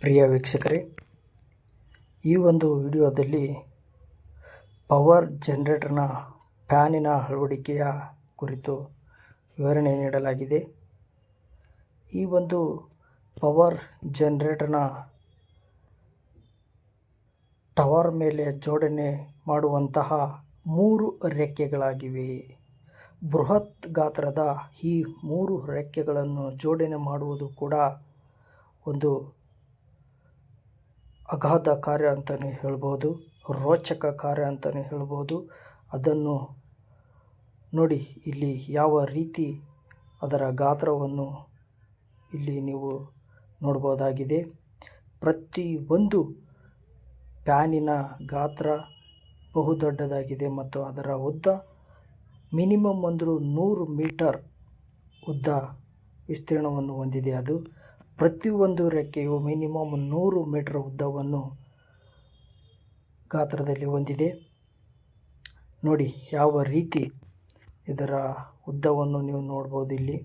ಪ್ರಿಯ ವೀಕ್ಷಕರೇ, ಈ ಒಂದು ವಿಡಿಯೋದಲ್ಲಿ ಪವರ್ ಜನರೇಟರ್ನ ಫ್ಯಾನಿನ ಅಳವಡಿಕೆಯ ಕುರಿತು ವಿವರಣೆ ನೀಡಲಾಗಿದೆ. ಈ ಒಂದು ಪವರ್ ಜನರೇಟರ್ನ ಟವರ್ ಮೇಲೆ ಜೋಡಣೆ ಮಾಡುವಂತಹ ಮೂರು ರೆಕ್ಕೆಗಳಾಗಿವೆ. ಬೃಹತ್ ಗಾತ್ರದ ಈ ಮೂರು ರೆಕ್ಕೆಗಳನ್ನು ಜೋಡಣೆ ಮಾಡುವುದು ಕೂಡ ಒಂದು ಅಗಾಧ ಕಾರ್ಯ ಅಂತಲೇ ಹೇಳ್ಬೋದು, ರೋಚಕ ಕಾರ್ಯ ಅಂತಲೇ ಹೇಳ್ಬೋದು. ಅದನ್ನು ನೋಡಿ, ಇಲ್ಲಿ ಯಾವ ರೀತಿ ಅದರ ಗಾತ್ರವನ್ನು ಇಲ್ಲಿ ನೀವು ನೋಡ್ಬೋದಾಗಿದೆ. ಪ್ರತಿ ಒಂದು ಪ್ಯಾನಿನ ಗಾತ್ರ ಬಹುದೊಡ್ಡದಾಗಿದೆ ಮತ್ತು ಅದರ ಉದ್ದ ಮಿನಿಮಮ್ ಅಂದರೂ ನೂರು ಮೀಟರ್ ಉದ್ದ ವಿಸ್ತೀರ್ಣವನ್ನು ಹೊಂದಿದೆ ಅದು. ಪ್ರತಿಯೊಂದು ರೆಕ್ಕೆಯು ಮಿನಿಮಮ್ ನೂರು ಮೀಟರ್ ಉದ್ದವನ್ನು ಗಾತ್ರದಲ್ಲಿ ಹೊಂದಿದೆ. ನೋಡಿ, ಯಾವ ರೀತಿ ಇದರ ಉದ್ದವನ್ನು ನೀವು ನೋಡ್ಬೋದು ಇಲ್ಲಿ.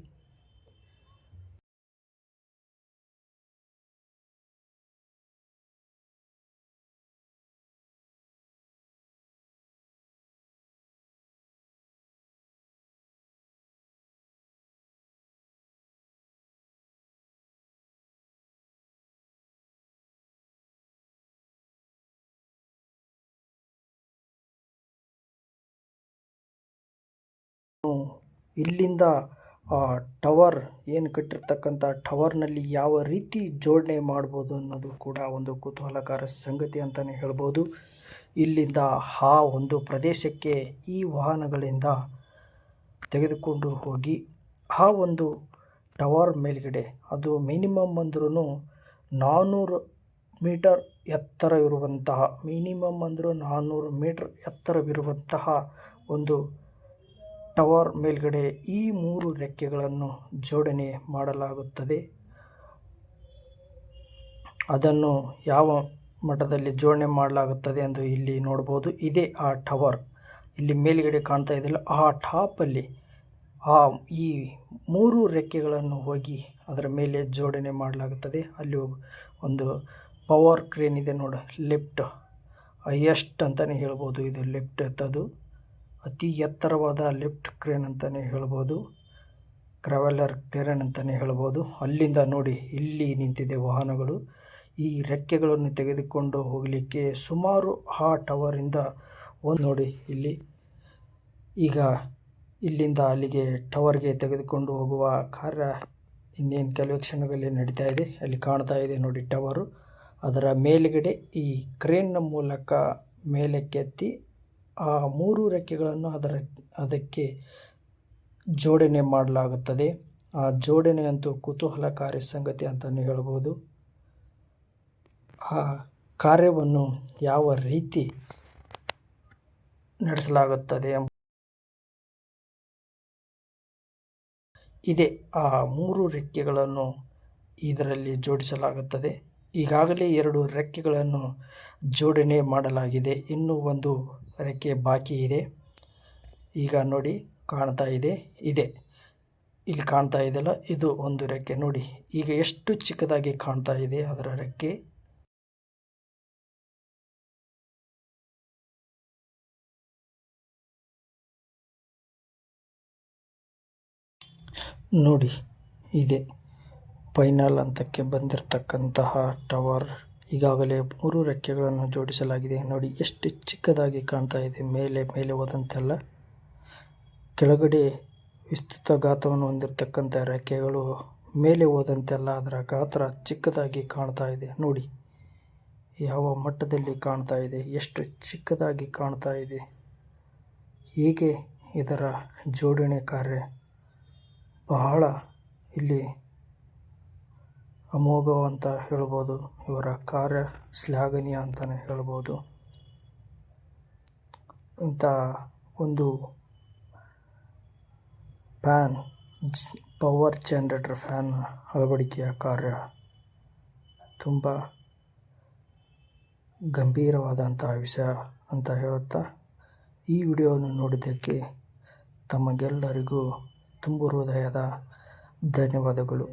ಇಲ್ಲಿಂದ ಟವರ್ ಏನು ಕಟ್ಟಿರ್ತಕ್ಕಂಥ ಟವರ್ನಲ್ಲಿ ಯಾವ ರೀತಿ ಜೋಡಣೆ ಮಾಡ್ಬೋದು ಅನ್ನೋದು ಕೂಡ ಒಂದು ಕುತೂಹಲಕರ ಸಂಗತಿ ಅಂತಲೇ ಹೇಳ್ಬೋದು. ಇಲ್ಲಿಂದ ಆ ಒಂದು ಪ್ರದೇಶಕ್ಕೆ ಈ ವಾಹನಗಳಿಂದ ತೆಗೆದುಕೊಂಡು ಹೋಗಿ ಆ ಒಂದು ಟವರ್ ಮೇಲ್ಗಡೆ, ಅದು ಮಿನಿಮಮ್ ಅಂದ್ರೂ ನಾನ್ನೂರು ಮೀಟರ್ ಎತ್ತರ ಇರುವಂತಹ, ಮಿನಿಮಮ್ ಅಂದರೂ ನಾನ್ನೂರು ಮೀಟರ್ ಎತ್ತರವಿರುವಂತಹ ಒಂದು ಟವರ್ ಮೇಲ್ಗಡೆ ಈ ಮೂರು ರೆಕ್ಕೆಗಳನ್ನು ಜೋಡಣೆ ಮಾಡಲಾಗುತ್ತದೆ. ಅದನ್ನು ಯಾವ ಮಟ್ಟದಲ್ಲಿ ಜೋಡಣೆ ಮಾಡಲಾಗುತ್ತದೆ ಎಂದು ಇಲ್ಲಿ ನೋಡ್ಬೋದು ಇದೇ ಆ ಟವರ್. ಇಲ್ಲಿ ಮೇಲ್ಗಡೆ ಕಾಣ್ತಾ ಇದೆಯಲ್ಲ, ಆ ಟಾಪಲ್ಲಿ ಆ ಈ ಮೂರು ರೆಕ್ಕೆಗಳನ್ನು ಹೋಗಿ ಅದರ ಮೇಲೆ ಜೋಡಣೆ ಮಾಡಲಾಗುತ್ತದೆ. ಅಲ್ಲಿ ಒಂದು ಪವರ್ ಕ್ರೇನ್ ಇದೆ ನೋಡಿ, ಲಿಫ್ಟ್, ಹೈಯೆಸ್ಟ್ ಅಂತಲೇ ಹೇಳ್ಬೋದು ಇದು ಲಿಫ್ಟ್ ಎತ್ತದು. ಅತಿ ಎತ್ತರವಾದ ಲಿಫ್ಟ್ ಕ್ರೇನ್ ಅಂತಲೇ ಹೇಳ್ಬೋದು ಕ್ರವೆಲರ್ ಕ್ರೇನ್ ಅಂತಲೇ ಹೇಳ್ಬೋದು. ಅಲ್ಲಿಂದ ನೋಡಿ, ಇಲ್ಲಿ ನಿಂತಿದೆ ವಾಹನಗಳು. ಈ ರೆಕ್ಕೆಗಳನ್ನು ತೆಗೆದುಕೊಂಡು ಹೋಗಲಿಕ್ಕೆ ಸುಮಾರು ಆ ಟವರಿಂದ ಒಂದು ನೋಡಿ, ಇಲ್ಲಿ, ಈಗ ಇಲ್ಲಿಂದ ಅಲ್ಲಿಗೆ ಟವರ್ಗೆ ತೆಗೆದುಕೊಂಡು ಹೋಗುವ ಕಾರ್ಯ ಇನ್ನೇನು ಕೆಲವು ಕ್ಷಣಗಳಲ್ಲಿ ನಡೀತಾ ಇದೆ. ಅಲ್ಲಿ ಕಾಣ್ತಾ ಇದೆ ನೋಡಿ ಟವರು. ಅದರ ಮೇಲುಗಡೆ ಈ ಕ್ರೇನ್ನ ಮೂಲಕ ಮೇಲಕ್ಕೆತ್ತಿ ಆ ಮೂರು ರೆಕ್ಕೆಗಳನ್ನು ಅದರ, ಅದಕ್ಕೆ ಜೋಡಣೆ ಮಾಡಲಾಗುತ್ತದೆ. ಆ ಜೋಡಣೆ ಅಂತೂ ಕುತೂಹಲಕಾರಿ ಸಂಗತಿ ಅಂತಲೂ ಹೇಳ್ಬೋದು. ಆ ಕಾರ್ಯವನ್ನು ಯಾವ ರೀತಿ ನಡೆಸಲಾಗುತ್ತದೆ ಇದೆ. ಆ ಮೂರು ರೆಕ್ಕೆಗಳನ್ನು ಇದರಲ್ಲಿ ಜೋಡಿಸಲಾಗುತ್ತದೆ. ಈಗಾಗಲೇ ಎರಡು ರೆಕ್ಕೆಗಳನ್ನು ಜೋಡಣೆ ಮಾಡಲಾಗಿದೆ. ಇನ್ನೂ ಒಂದು ರೆಕ್ಕೆ ಬಾಕಿ ಇದೆ. ಈಗ ನೋಡಿ ಕಾಣ್ತಾ ಇದೆ ಇದೆ. ಇಲ್ಲಿ ಕಾಣ್ತಾ ಇದೆಯಲ್ಲ, ಇದು ಒಂದು ರೆಕ್ಕೆ. ನೋಡಿ, ಈಗ ಎಷ್ಟು ಚಿಕ್ಕದಾಗಿ ಕಾಣ್ತಾ ಇದೆ ಅದರ ರೆಕ್ಕೆ. ನೋಡಿ, ಇದೆ. ಫೈನಲ್ ಹಂತಕ್ಕೆ ಬಂದಿರತಕ್ಕಂತಹ ಟವರ್ ಈಗಾಗಲೇ ಮೂರು ರೆಕ್ಕೆಗಳನ್ನು ಜೋಡಿಸಲಾಗಿದೆ. ನೋಡಿ, ಎಷ್ಟು ಚಿಕ್ಕದಾಗಿ ಕಾಣ್ತಾ ಇದೆ. ಮೇಲೆ ಮೇಲೆ ಹೋದಂತೆಲ್ಲ ಕೆಳಗಡೆ ವಿಸ್ತೃತ ಗಾತ್ರವನ್ನು ಹೊಂದಿರತಕ್ಕಂಥ ರೆಕ್ಕೆಗಳು, ಮೇಲೆ ಹೋದಂತೆಲ್ಲ ಅದರ ಗಾತ್ರ ಚಿಕ್ಕದಾಗಿ ಕಾಣ್ತಾ ಇದೆ. ನೋಡಿ, ಯಾವ ಮಟ್ಟದಲ್ಲಿ ಕಾಣ್ತಾ ಇದೆ, ಎಷ್ಟು ಚಿಕ್ಕದಾಗಿ ಕಾಣ್ತಾ ಇದೆ, ಹೀಗೆ ಇದರ ಜೋಡಣೆ ಕಾರ್ಯ ಬಹಳ ಇಲ್ಲಿ ಅಮೋಘವಂತ ಹೇಳ್ಬೋದು, ಇವರ ಕಾರ್ಯ ಶ್ಲಾಘನೀಯ ಅಂತಲೇ ಹೇಳ್ಬೋದು. ಇಂಥ ಒಂದು ಫ್ಯಾನ್, ಪವರ್ ಜನರೇಟರ್ ಫ್ಯಾನ್ ಅಳವಡಿಕೆಯ ಕಾರ್ಯ ತುಂಬ ಗಂಭೀರವಾದಂತಹ ವಿಷಯ ಅಂತ ಹೇಳುತ್ತಾ ಈ ವಿಡಿಯೋವನ್ನು ನೋಡಿದ್ದಕ್ಕೆ ತಮಗೆಲ್ಲರಿಗೂ ತುಂಬು ಹೃದಯದ ಧನ್ಯವಾದಗಳು.